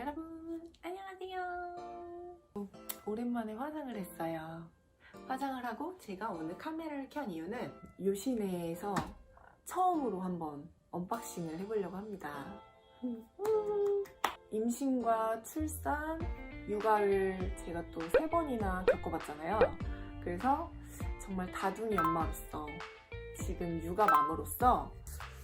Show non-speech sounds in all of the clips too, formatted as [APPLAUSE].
여러분 안녕하세요. 오랜만에 화장을 했어요. 화장을 하고 제가 오늘 카메라를 켠 이유는 요시네에서 처음으로 한번 언박싱을 해보려고 합니다. 임신과 출산, 육아를 제가 또 세 번이나 겪어봤잖아요. 그래서 정말 다둥이 엄마로서 지금 육아맘으로서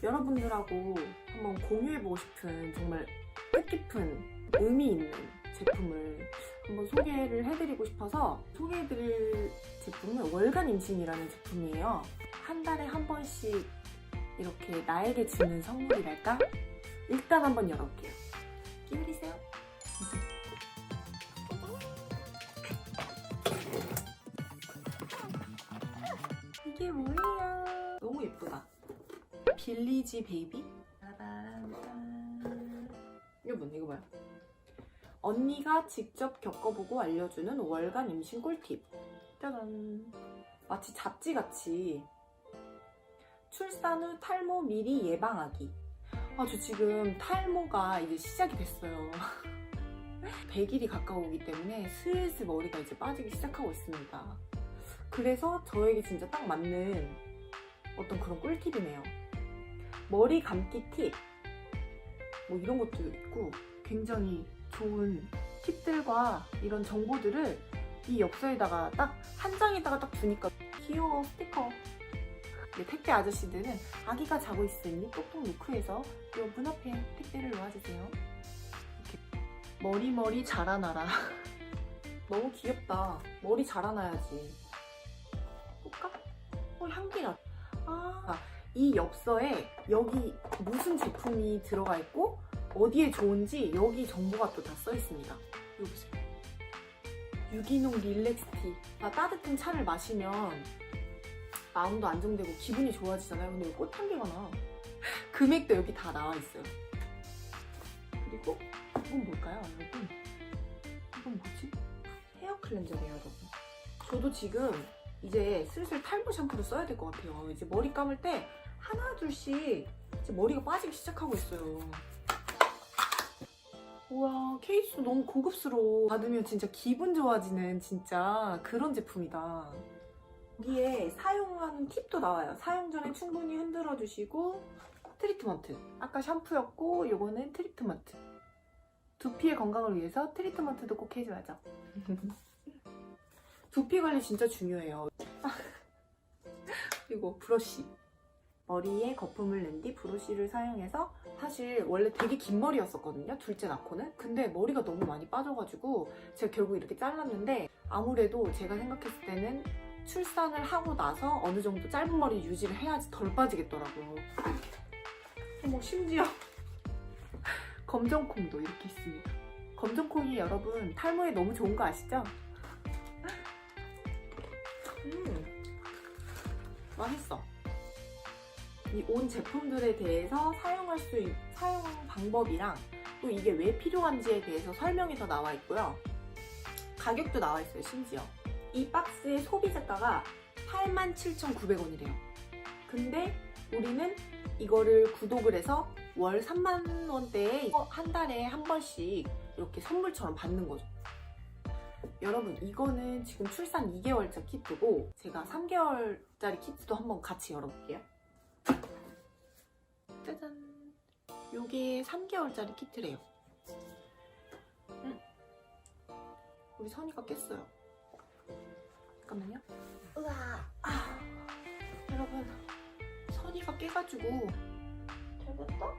여러분들하고 한번 공유해보고 싶은 정말 뜻깊은 의미 있는 제품을 한번 소개를 해드리고 싶어서 소개해드릴 제품은 월간 임신이라는 제품이에요. 한 달에 한 번씩 이렇게 나에게 주는 선물이랄까? 일단 한번 열어볼게요. 기울이세요. 이게 뭐예요? 너무 예쁘다. 빌리지 베이비? 이거 뭐냐, 이거 봐요. 언니가 직접 겪어보고 알려주는 월간 임신 꿀팁. 짜잔. 마치 잡지같이. 출산 후 탈모 미리 예방하기. 아, 저 지금 탈모가 이제 시작이 됐어요. [LAUGHS] 100일이 가까우기 때문에 슬슬 머리가 이제 빠지기 시작하고 있습니다. 그래서 저에게 진짜 딱 맞는 어떤 그런 꿀팁이네요. 머리 감기 팁. 뭐 이런 것도 있고 굉장히 좋은 팁들과 이런 정보들을 이 엽서에다가 딱 한 장에다가 딱 두니까 귀여워 스티커. 네, 택배 아저씨들은 아기가 자고 있으니 똑똑 노크해서 요 문 앞에 택배를 놓아주세요. 이렇게 머리 머리 자라나라. [LAUGHS] 너무 귀엽다. 머리 자라나야지. 볼까? 어 향기 나. 아, 이 엽서에 여기 무슨 제품이 들어가 있고 어디에 좋은지 여기 정보가 또 다 써 있습니다. 이거 보세요. 유기농 릴렉스 티. 아, 따뜻한 차를 마시면 마음도 안정되고 기분이 좋아지잖아요. 근데 이거 꽃향기가 나. [LAUGHS] 금액도 여기 다 나와 있어요. 그리고 이건 뭘까요, 여러분? 이건 뭐지? 헤어 클렌저래요, 여러분. 저도 지금 이제 슬슬 탈모 샴푸를 써야 될 것 같아요. 이제 머리 감을 때 하나 둘씩 머리가 빠지기 시작하고 있어요. 우와 케이스 너무 고급스러워. 받으면 진짜 기분 좋아지는 진짜 그런 제품이다. 여기에 사용하는 팁도 나와요. 사용 전에 충분히 흔들어 주시고 트리트먼트. 아까 샴푸였고 요거는 트리트먼트. 두피의 건강을 위해서 트리트먼트도 꼭 해줘야죠. [LAUGHS] 두피 관리 진짜 중요해요. [LAUGHS] 그리고 브러쉬. 머리에 거품을 낸 뒤 브러쉬를 사용해서 사실 원래 되게 긴 머리였었거든요. 둘째 낳고는. 근데 머리가 너무 많이 빠져가지고 제가 결국 이렇게 잘랐는데 아무래도 제가 생각했을 때는 출산을 하고 나서 어느 정도 짧은 머리 유지를 해야지 덜 빠지겠더라고요. 어머 심지어 [LAUGHS] 검정콩도 이렇게 있습니다. 검정콩이 여러분 탈모에 너무 좋은 거 아시죠? 음 맛있어. 이 온 제품들에 대해서 사용할 수 있, 사용 방법이랑 또 이게 왜 필요한지에 대해서 설명이 더 나와 있고요. 가격도 나와 있어요, 심지어. 이 박스의 소비 자가가 87,900원이래요. 근데 우리는 이거를 구독을 해서 월 3만 원대에 한 달에 한 번씩 이렇게 선물처럼 받는 거죠. 여러분 이거는 지금 출산 2개월차 키트고 제가 3개월짜리 키트도 한번 같이 열어볼게요. 요게 3개월짜리 키트래요. 음. 우리 선이가 깼어요. 잠깐만요. 으아. 아. 여러분, 선이가 깨가지고 잘 잤다?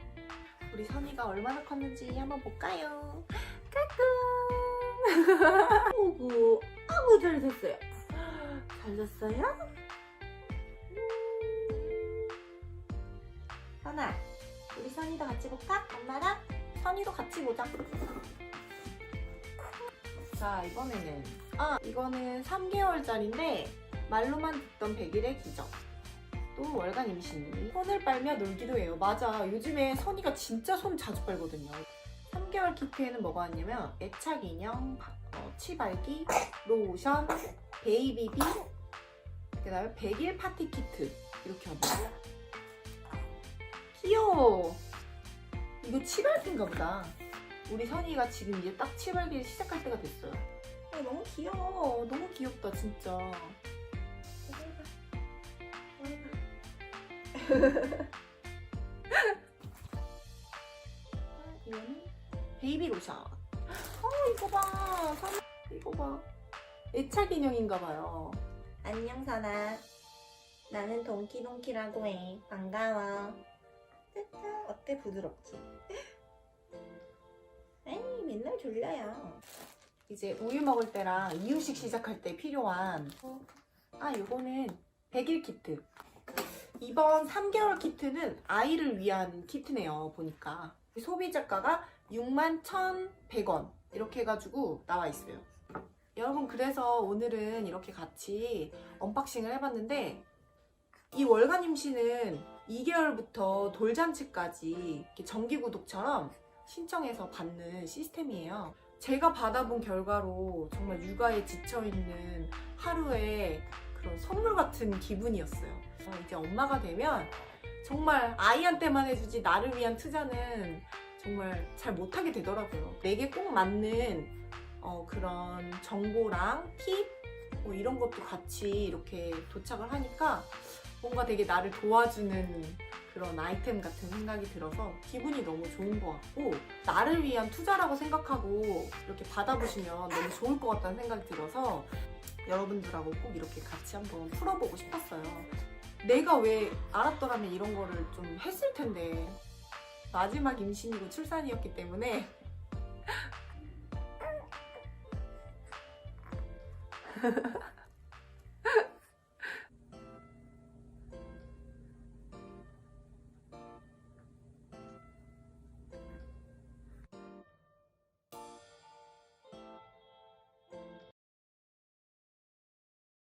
우리 선이가 얼마나 컸는지 한번 볼까요? 까꿍! [LAUGHS] 오구, 아구 잘 잤어요. 잘 잤어요? 선아, 우리 선이도 같이 볼까? 엄마랑 선이도 같이 보자. 자, 이번에는 아, 이거는 3개월짜리인데 말로만 듣던 100일의 기적. 또 월간 임신이 손을 빨며 놀기도 해요. 맞아. 요즘에 선이가 진짜 손 자주 빨거든요. 3개월 키트에는 뭐가 왔냐면 애착 인형, 바- 어, 치발기, 로션, 베이비비, 그다음에 100일 파티 키트 이렇게 왔어요. 귀여워. 이거 치발기인가 보다. 우리 선이가 지금 이제 딱 치발기 시작할 때가 됐어요. 아, 너무 귀여워. 너무 귀엽다, 진짜. 이거는 [LAUGHS] 베이비 로션. 어, 이거 봐. 선 이거 봐. 애착 인형인가 봐요. 안녕 선아 나는 동키동키라고 해 반가워 짜잔 어때? 부드럽지? 에이 맨날 졸려요. 이제 우유 먹을 때랑 이유식 시작할 때 필요한 아 요거는 100일 키트. 이번 3개월 키트는 아이를 위한 키트네요 보니까. 소비자가가 61,100원 이렇게 해가지고 나와 있어요. 여러분 그래서 오늘은 이렇게 같이 언박싱을 해봤는데 이 월간 임신은 2개월부터 돌잔치까지 이렇게 정기 구독처럼 신청해서 받는 시스템이에요. 제가 받아본 결과로 정말 육아에 지쳐있는 하루에 그런 선물 같은 기분이었어요. 어, 이제 엄마가 되면 정말 아이한테만 해주지 나를 위한 투자는 정말 잘 못하게 되더라고요. 내게 꼭 맞는 어, 그런 정보랑 팁, 뭐 이런 것도 같이 이렇게 도착을 하니까 뭔가 되게 나를 도와주는 그런 아이템 같은 생각이 들어서 기분이 너무 좋은 것 같고 나를 위한 투자라고 생각하고 이렇게 받아보시면 너무 좋을 것 같다는 생각이 들어서 여러분들하고 꼭 이렇게 같이 한번 풀어보고 싶었어요. 내가 왜 알았더라면 이런 거를 좀 했을 텐데 마지막 임신이고 출산이었기 때문에 [LAUGHS]